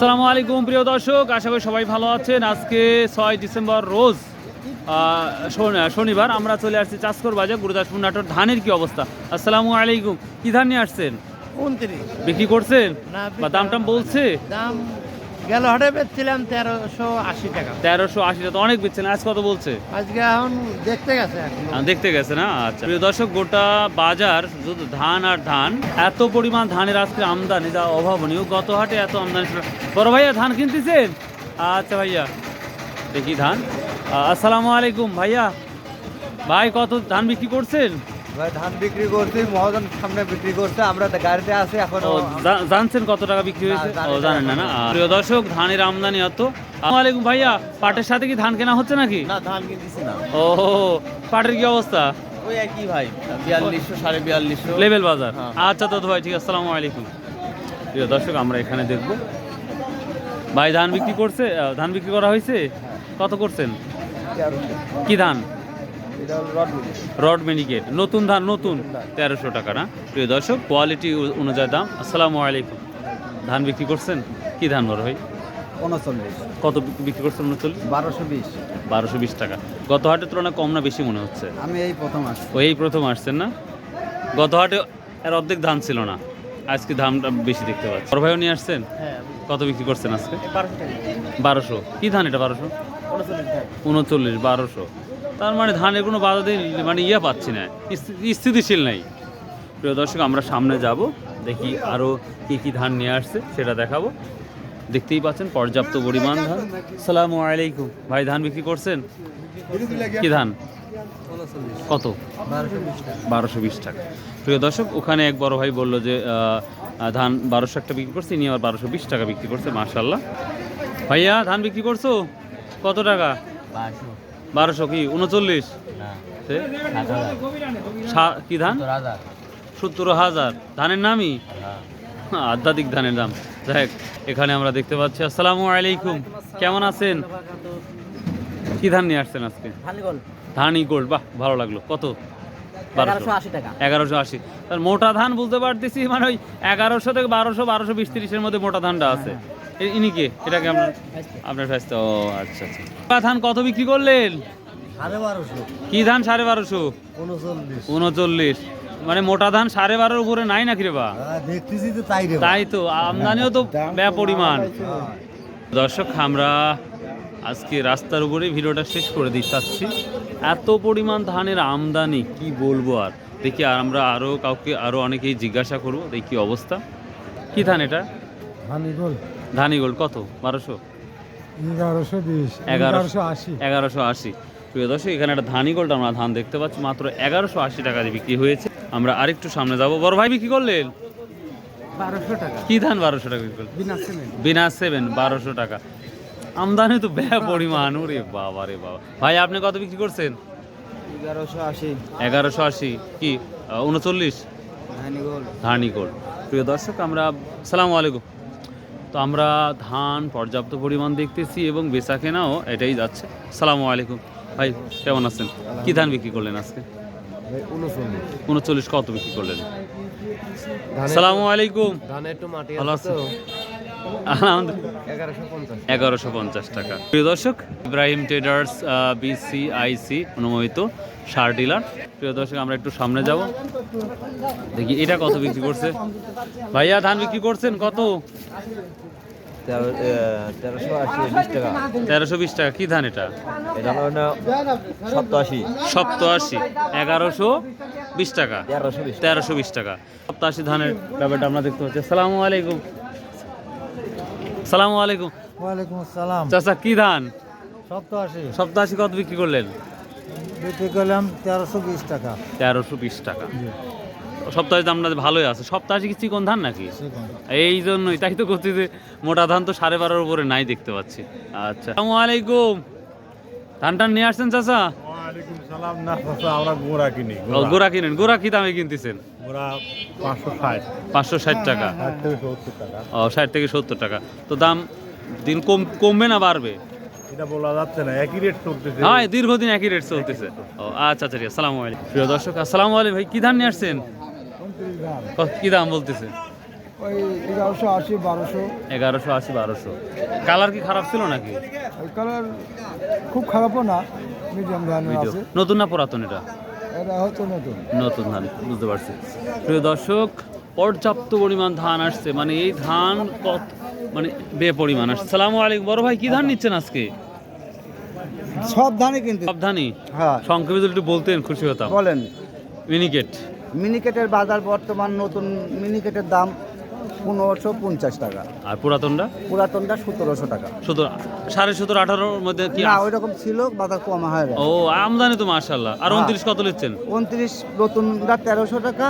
আসসালামু আলাইকুম প্রিয় দর্শক। আশা করি সবাই ভালো আছেন। আজকে ছয় ডিসেম্বর রোজ শনিবার আমরা চলে আসছি চাষকর বাজার গুরুদাসপুর নাটোর। ধানের কি অবস্থা? আসসালামু আলাইকুম। কি ধান নিয়ে আসছেন? বিক্রি করছেন? বা দাম টাম বলছে? দাম গেল হাটে বেচছিলাম তেরোশো আশি টাকা। তেরোশো আশিটা তো অনেক বেচছেন আজ কত বলছে? আজকে এখন দেখতে গেছে দেখতে গেছে না? আচ্ছা। প্রিয় দর্শক গোটা বাজার শুধু ধান আর ধান। এত পরিমাণ ধানের আজকে আমদানি যা অভাবনীয়। গত হাটে এত আমদানি ছিল। বড় ভাইয়া ধান কিনতেছেন? আচ্ছা ভাইয়া দেখি ধান। আসসালামু আলাইকুম ভাইয়া। ভাই কত ধান বিক্রি করছেন? ভাই ধান বিক্রি করছি মহাজন সামনে বিক্রি করছে আমরা গাড়িতে আছি এখন জানছেন কত টাকা বিক্রি হয়েছে? ও জানেন না না? প্রিয় দর্শক ধানের আমদানি এত। আসসালামু আলাইকুম ভাইয়া পাটের সাথে কি ধান কেনা হচ্ছে নাকি? না ধান কিনতেছি না। ও পাটের কি অবস্থা? ওই একই ভাই বিয়াল্লিশশো সাড়ে বিয়াল্লিশশো। লেভেল বাজার। হ্যাঁ। আচ্ছা তো ভাই ঠিক আছে আসসালামু আলাইকুম। প্রিয় দর্শক আমরা এখানে দেখব। ভাই ধান বিক্রি করছে ধান বিক্রি করা হয়েছে? কত করছেন? কি ধান? রড। মিনিকেট নতুন ধান নতুন? তেরোশো টাকা না? প্রিয় দর্শক কোয়ালিটি অনুযায়ী দাম। আসসালামু আলাইকুম। ধান বিক্রি করছেন? কি ধান বড় ভাই? উনচল্লিশ। কত বিক্রি করছেন উনচল্লিশ? বারোশো বিশ। বারোশো বিশ টাকা। গত হাটের তুলনায় কম না বেশি মনে হচ্ছে? আমি এই প্রথম আসছি। ও এই প্রথম আসছেন না? গত হাটে এর অর্ধেক ধান ছিল না। আজকে ধানটা বেশি দেখতে পাচ্ছি। বড় ভাইও নিয়ে আসছেন? হ্যাঁ কত বিক্রি করছেন আজকে? বারোশো কি ধান এটা বারোশো? উনচল্লিশ বারোশো। তার মানে ধানের কোনো দিয়ে মানে ইয়ে পাচ্ছি না স্থিতিশীল নাই। প্রিয় দর্শক, আমরা সামনে যাব, দেখি আরও কী কী ধান নিয়ে আসছে, সেটা দেখাবো। দেখতেই পাচ্ছেন, পর্যাপ্ত পরিমাণ ধান। সালামু আলাইকুম। ভাই, ধান বিক্রি করছেন? কি ধান? কত? বারোশো বিশ টাকা। প্রিয় দর্শক, ওখানে এক বড় ভাই বলল যে ধান বারোশো একটা বিক্রি করছে, ইনি আবার বারোশো বিশ টাকা বিক্রি করছে মার্শাল্লাহ ভাইয়া, ধান বিক্রি করছ? কত টাকা? বারোশো কি? উনচল্লিশ? কি ধান? সত্তর হাজার। ধানের নামই? হ্যাঁ। আধ্যাত্মিক ধানের দাম যাই এখানে আমরা দেখতে পাচ্ছি। আসসালামু আলাইকুম। কেমন আছেন? কি ধান নিয়ে আসছেন আজকে? ধানই গোল্ড। বাহ ভালো লাগল। কত? এগারোশো আশি মোটা ধান বলতে পারতেছি মানে ওই এগারোশো থেকে বারোশো বারোশো বিশ তিরিশের মধ্যে মোটা ধানটা আছে। এ- ইনি কে? এটাকে আপনার আপনার স্বাস্থ্য ও আচ্ছা আচ্ছা। ধান কত বিক্রি করলেন? কি ধান সাড়ে বারোশো? উনচল্লিশ। মানে মোটা ধান সাড়ে বারোর উপরে নাই নাকি রে বা? দেখতেছি তো তাই তাই তো আমদানিও তো ব্যয় পরিমাণ। দর্শক আমরা আজকে রাস্তার উপরে ভিডিওটা শেষ করে দিতে চাচ্ছি। এত পরিমাণ ধানের আমদানি কি বলব আর? দেখি আর আমরা আরও কাউকে আরও অনেকেই জিজ্ঞাসা করব দেখি অবস্থা। কি ধান এটা? ভালিগল ধানি গোল্ড কত? বারোশো? এগারোশো বিশ এগারোশো আশি। এগারোশো আশি। প্রিয় দর্শক এখানে একটা ধানি গোল্ড আমরা ধান দেখতে পাচ্ছি মাত্র এগারোশো আশি টাকা দিয়ে বিক্রি হয়েছে। আমরা আরেকটু সামনে যাব। বড় ভাই বিক্রি করলেন? বারোশো টাকা। কি ধান বারোশো টাকা বিক্রি করলেন? বিনা সেভেন বারোশো টাকা। আমদানি তো ব্যয় পরিমাণ ওরে বাবা রে বাবা। ভাই আপনি কত বিক্রি করছেন? এগারোশো আশি। এগারোশো আশি কি? উনচল্লিশ? ভানিগল ধানিকোল প্রিয় দর্শক আমরা সালামু আলাইকুম। তো আমরা ধান পর্যাপ্ত পরিমাণ দেখতেছি এবং বেচা কেনাও এটাই যাচ্ছে। সালামু আলাইকুম। ভাই কেমন আছেন? কি ধান বিক্রি করলেন আজকে? উনচল্লিশ কত বিক্রি করলেন? সালামু আলাইকুম। ভালো আছেন? আলহামদুলিল্লাহ এগারোশো পঞ্চাশ টাকা। প্রিয় দর্শক ইব্রাহিম ট্রেডার্স বিসিআইসি অনুমোদিত সার ডিলার। প্রিয় দর্শক আমরা একটু সামনে যাব। দেখি এটা কত বিক্রি করছে? ভাইয়া ধান বিক্রি করছেন কত? তেরোশো বিশ টাকা। কি ধান এটা? সপ্তাশি। সপ্তআশি এগারোশো বিশ টাকা। তেরোশো বিশ। টাকা। সপ্তাশি ধানের ব্যাপারটা আমরা দেখতে পাচ্ছি। সালামু আলাইকুম। সালামু আলাইকুম। ওয়ালাইকুম আসসালাম। চাচা কি ধান? সপ্তাশি সপ্তাশি কত বিক্রি করলেন? বিক্রি করলাম তেরোশো বিশ টাকা। তেরোশো বিশ টাকা। সপ্তাহে দামটা ভালোই আছে। সপ্তাহে কি চিকন ধান নাকি? এই জন্যই তাই তো করছি যে মোটা ধান তো সাড়ে বারোর উপরে নাই দেখতে পাচ্ছি। আচ্ছা। আসসালামু আলাইকুম। ধান টান নিয়ে আসছেন চাচা? ওয়ালাইকুম সালাম। না আমরা গোড়া কিনি গোড়া কিনেন। গোড়া কি দামে কিনতেছেন? পাঁচশো ষাট। টাকা? সত্তর টাকা। ও ষাট থেকে সত্তর টাকা। তো দাম দিন কম কমবে না বাড়বে? এটা বলা যাচ্ছে না একই রেট চলতেছে। হ্যাঁ দীর্ঘদিন একই রেট চলতেছে। ও আচ্ছা আচ্ছা ঠিক আসসালামু আলাইকুম। প্রিয় দর্শক আসসালামু আলাইকুম। ভাই কি ধান নিয়ে আসছেন? কি দাম বলতেছে? এগারোশো আশি বারোশো। এগারোশো আশি বারোশো। কালার কি খারাপ ছিল নাকি? কালার খুব খারাপও না মিডিয়াম ধানের আছে। নতুন না পুরাতন এটা? নতুন। নতুন ধান বুঝতে পারছি। প্রিয় দর্শক পর্যাপ্ত পরিমাণ ধান আসছে। মানে এই ধান কত মানে বে পরিমাণ আসছে। সালামু আলাইকুম। বড় ভাই কি ধান নিচ্ছেন আজকে? সব ধানই কিন্তু সব ধানই? হ্যাঁ। সংক্ষেপে যদি একটু বলতেন খুশি হতাম। বলেন। মিনিকেট। মিনিকেটের বাজার বর্তমান নতুন মিনিকেটের দাম পনেরোশো পঞ্চাশ টাকা। আর পুরাতনটা? পুরাতনটা সতেরোশো টাকা। সতেরো সাড়ে সতেরো আঠারোর মধ্যে কি না ওই রকম ছিল বাতা কম হয় ও আমদানি তো মাশাল্লাহ আর হ্যাঁ। উনত্রিশ কত নিচ্ছেন? উনত্রিশ নতুনটা তেরোশো টাকা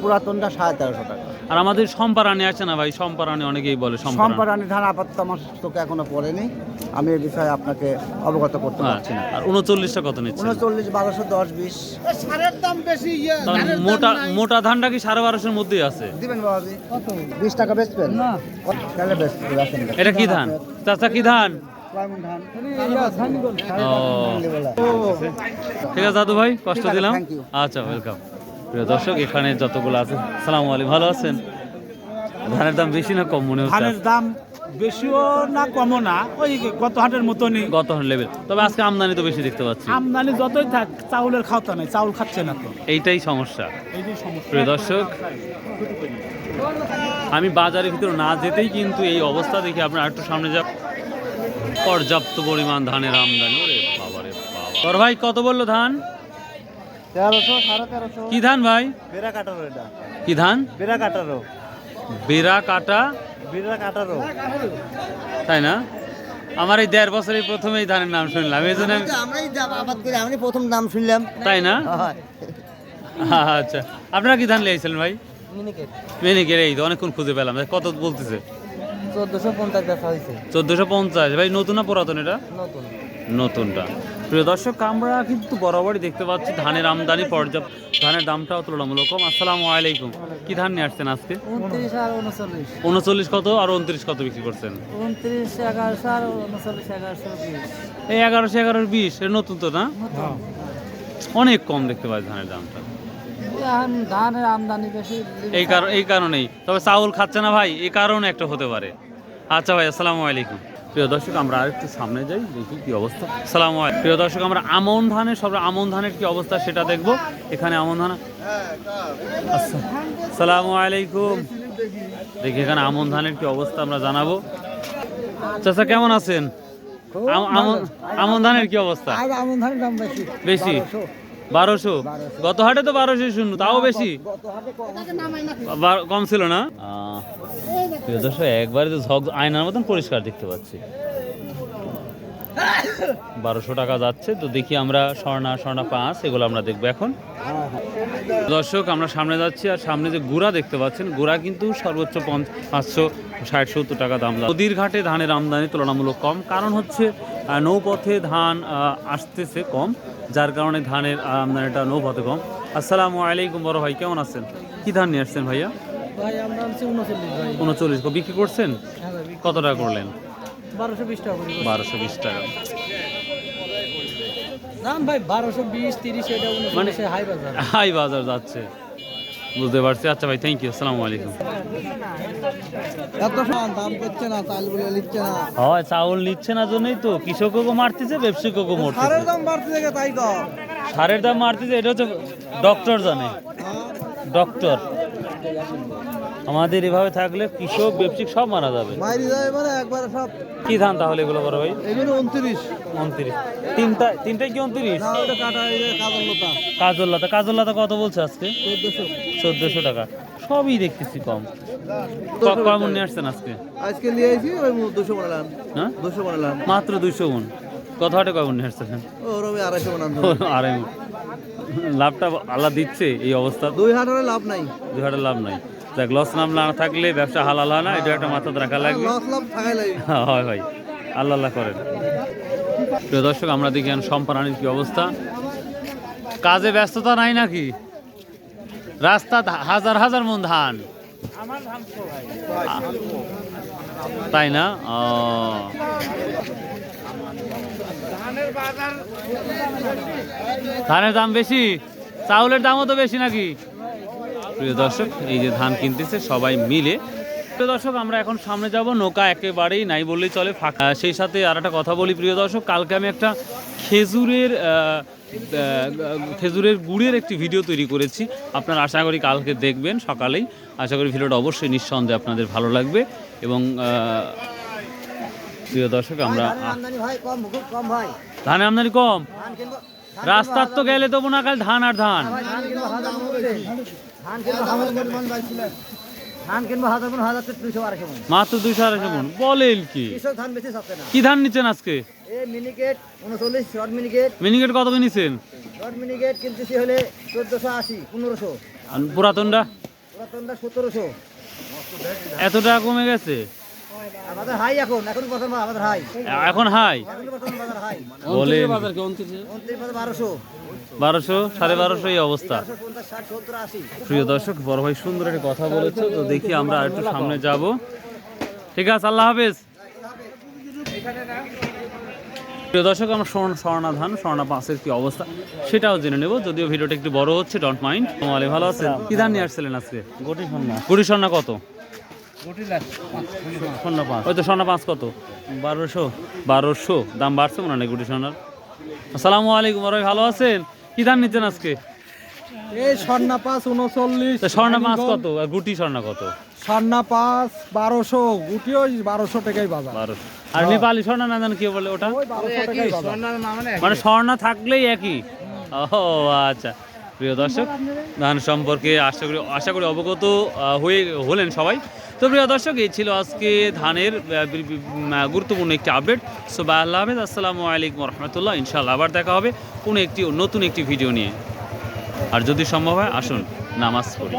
পুরাতনটা সাড়ে তেরোশো টাকা। আর আমাদের সম্পারানি আছে না ভাই? সম্পারানি অনেকেই বলে সম্পারানি ধান আপাতত আমার চোখে এখনও পড়েনি। আমি এ বিষয়ে আপনাকে অবগত করতে পারছি না। আর উনচল্লিশটা কত নিচ্ছেন? উনচল্লিশ বারোশো দশ বিশ। তাহলে মোটা মোটা ধানটা কি সাড়ে বারোশোর মধ্যেই আছে? দিবেন বাবাজি। বিশ টাকা বেচবেন? না। এটা কি ধান? চাচা কি ধান? ও। ঠিক আছে দাদু ভাই কষ্ট দিলাম। আচ্ছা ওয়েলকাম প্রিয় দর্শক এখানে যতগুলো আছে সালাম আলাইকুম ভালো আছেন? ধানের দাম বেশি না কম মনে হচ্ছে? ধানের দাম বেশিও না কমও না ওই গত হাটের মতনই। গত লেভেল তবে আজকে আমদানি তো বেশি দেখতে পাচ্ছি। আমদানি যতই থাক চাউলের খাওয়া নাই চাউল খাচ্ছে না তো। এইটাই সমস্যা। সমস্যা। প্রিয় দর্শক আমি বাজারের ভিতরে না যেতেই কিন্তু এই অবস্থা দেখি আপনার একটু সামনে যা পর্যাপ্ত পরিমাণ ধানের আমদানি। ওরে বাবা রে বাবা। তোর ভাই কত বলল ধান? তেরোশো সাড়ে তেরোশো। কি ধান ভাই? বেড়া কাটারো এটা। কি ধান? বেড়া কাটারো। বেরা কাটা? বেড়া কাটারো। তাই না? আমার এই দেড় বছরে প্রথমে এই ধানের নাম শুনলাম এই জন্য আমি- আমরাই আবাদ করি আমি প্রথম নাম শুনলাম। তাই না? আচ্ছা আপনারা কি ধান লিয়েছিলেন ভাই? মেনিকের এই তো অনেকক্ষণ খুঁজে পেলাম। কত বলতেছে? চোদ্দশো পঞ্চাশ বেচা চোদ্দোশো পঞ্চাশ। ভাই নতুন না পুরাতন এটা? নতুন। নতুনটা। প্রিয় দর্শক আমরা কিন্তু বরাবরই দেখতে পাচ্ছি ধানের আমদানি পর্যাপ্ত ধানের দামটাও তুলনামূলক কম। আসসালামু আলাইকুম। কি ধান নিয়ে আসছেন আজকে? উনচল্লিশ। কত আর উনত্রিশ কত বিক্রি করছেন? উনত্রিশ এগারোশো এগারোশো বিশ। এই এগারোশো এগারোর বিশ এর নতুন তো না? অনেক কম দেখতে পাচ্ছি ধানের দামটা। ধানের আমদানি বেশি। এই কারণ এই কারণেই। তবে চাউল খাচ্ছে না ভাই এই কারণে একটা হতে পারে। আচ্ছা ভাই আসসালামু আলাইকুম। প্রিয় দর্শক আমরা আরেকটু সামনে যাই দেখি কি অবস্থা। সালাম প্রিয় দর্শক আমরা আমন ধানের সব আমন ধানের কি অবস্থা সেটা দেখব। এখানে আমন ধান আচ্ছা। সালামু আলাইকুম। দেখি এখানে আমন ধানের কি অবস্থা আমরা জানাব। চাচা কেমন আছেন? আম- আমন আমন ধানের কি অবস্থা? আমন ধানের দাম বেশি। বেশি? বারোশো? গত হাটে তো বারোশো শূন্য, তাও বেশি? কম ছিল না? একবারে ঝক আয়নার মতন পরিষ্কার দেখতে পাচ্ছি। বারোশো টাকা যাচ্ছে তো দেখি আমরা স্বর্ণা স্বর্ণা পাঁচ এগুলো আমরা দেখব এখন। দর্শক আমরা সামনে যাচ্ছি আর সামনে যে গুড়া দেখতে পাচ্ছেন গুড়া কিন্তু সর্বোচ্চ পাঁচশো ষাট সত্তর টাকা দাম। নদীর ঘাটে ধানের আমদানি তুলনামূলক কম কারণ হচ্ছে নৌপথে ধান আসতেছে কম যার কারণে ধানের আমদানিটা নৌপথে কম। আসসালামু আলাইকুম বড় ভাই কেমন আছেন? কি ধান নিয়ে আসছেন ভাইয়া? ভাই উনচল্লিশ বিক্রি করছেন? কত টাকা করলেন? বারোশো বিশ টাকা বারোশো বিশ টাকা। দাম ভাই বারোশো বিশ তিরিশ এটা মানে হাই বাজার। হাই বাজার যাচ্ছে। বুঝতে পারছি। আচ্ছা ভাই থ্যাংক ইউ আসসালামু আলাইকুম। এত দাম করছে না চাল নিচ্ছে না। হয় চাউল নিচ্ছে না জন্যই তো। কৃষকও মারতেছে ব্যবসায়িকও মরতেছে। দাম বাড়তে তাই তো। সারের দাম মারতেছে এটা হচ্ছে ডক্টর জানে। ডক্টর আমাদের এভাবে থাকলে কৃষক ব্যবসায়িক সব মারা যাবে। মাইরি যাবে মানে একবার সব। কি ধান তাহলে এগুলো বড় ভাই? এগুলো উনত্রিশ। উনত্রিশ। তিনটা তিনটাই কি উনত্রিশ? না ওটা কাটা কাজল লতা। কাজল লতা। কাজল লতা কত বলছে আজকে? চোদ্দশো। চোদ্দশো টাকা। সবই দেখতেছি কম। কেমন নিয়ে আসছেন আজকে? আজকে নিয়ে আইছি ওই দুশো বানালাম। হ্যাঁ? দুশো বানালাম। মাত্র দুইশো গুণ কত হাটে কয়গুণ নিয়ে আসতেছেন? ও রবি আড়াইশো বানালাম। আড়াই লাভটা আল্লাহ দিচ্ছে এই অবস্থা। দুই হাট লাভ নাই। দুই হাটের লাভ নাই। দেখ লস নাম না থাকলে ব্যবসা হালাল হয় না এটা একটা মাথাতে রাখা লাগবে। লাগে হয় ভাই। আল্লাহ আল্লাহ করেন। প্রিয় দর্শক আমরা দেখি সম্পারানির কি অবস্থা। কাজে ব্যস্ততা নাই নাকি? রাস্তা হাজার হাজার মন ধান। তাই না? ও। ধানের দাম বেশি? চাউলের দামও তো বেশি নাকি? প্রিয় দর্শক এই যে ধান কিনতেছে সবাই মিলে। প্রিয় দর্শক আমরা এখন সামনে যাব নৌকা একেবারেই নাই বললেই চলে ফাঁকা। সেই সাথে আর একটা কথা বলি প্রিয় দর্শক কালকে আমি একটা খেজুরের খেজুরের গুড়ের একটি ভিডিও তৈরি করেছি। আপনারা আশা করি কালকে দেখবেন সকালেই। আশা করি ভিডিওটা অবশ্যই নিঃসন্দেহে আপনাদের ভালো লাগবে এবং প্রিয় দর্শক আমরা ধানের আমদানি কম রাস্তার তো গেলে তবু না কাল ধান আর ধান। মাত্র দুইশো আড়াইশো মন বলেন কি? কৃষক ধান বেশি কি ধান নিচ্ছেন আজকে? মিনিকেট কত নিচ্ছেন? শর্ট মিনিকেট কিনতেছি হলে চোদ্দোশো আশি পনেরোশো। আর পুরাতনটা? পুরাতনটা সতেরোশো। এত টাকা কমে গেছে? আমাদের হাই এখন এখন বর্তমান আমাদের হাই। এখন হাই? এখন বর্তমান বাজার হাই। বলেন। উনত্রিশ। বাজার বারোশো। বারোশো সাড়ে বারোশো এই অবস্থা। প্রিয় দর্শক বড় ভাই সুন্দর একটা কথা বলেছে তো দেখি আমরা আর একটু সামনে যাব। ঠিক আছে আল্লাহ হাফেজ। প্রিয় দর্শক আমরা স্বর্ণ- স্বর্ণা ধান স্বর্ণা পাঁচের কি অবস্থা সেটাও জেনে নেব। যদিও ভিডিওটা একটু বড় হচ্ছে ডন্ট মাইন্ড। তোমালে ভালো আছেন? কি ধান নিয়ে আসছিলেন আজকে? গোটি স্বর্ণা। কত গোটি স্বর্ণা পাঁচ ওই তো স্বর্ণা পাঁচ কত? বারোশো। বারোশো? দাম বাড়ছে মনে হয় গুড়ি স্বর্ণার? আসসালামু আলাইকুম বড় ভালো আছেন? কি ধান নিচ্ছেন আজকে? এই স্বর্ণা পাঁচ উনচল্লিশ। স্বর্ণা পাঁচ কত? আর গুটি স্বর্ণা কত? স্বর্ণা পাঁচ বারোশো। গুটি ওই বারোশো টাকাই বাজার। বারোশো। আর নেপালি স্বর্ণা না জানো কি বলে ওটা? বাজার। মানে স্বর্ণা থাকলেই একই। ও আচ্ছা। প্রিয় দর্শক, ধান সম্পর্কে আশা করি আশা করি অবগত হয়ে হলেন সবাই। তো প্রিয় দর্শক, এই ছিল আজকে ধানের গুরুত্বপূর্ণ একটি আপডেট। সো বা আল্লাহ আহমেদ আসসালামু আলাইকুম রহমতুল্লাহ। ইনশাল্লাহ আবার দেখা হবে কোনো একটি নতুন একটি ভিডিও নিয়ে। আর যদি সম্ভব হয়, আসুন, নামাজ পড়ি।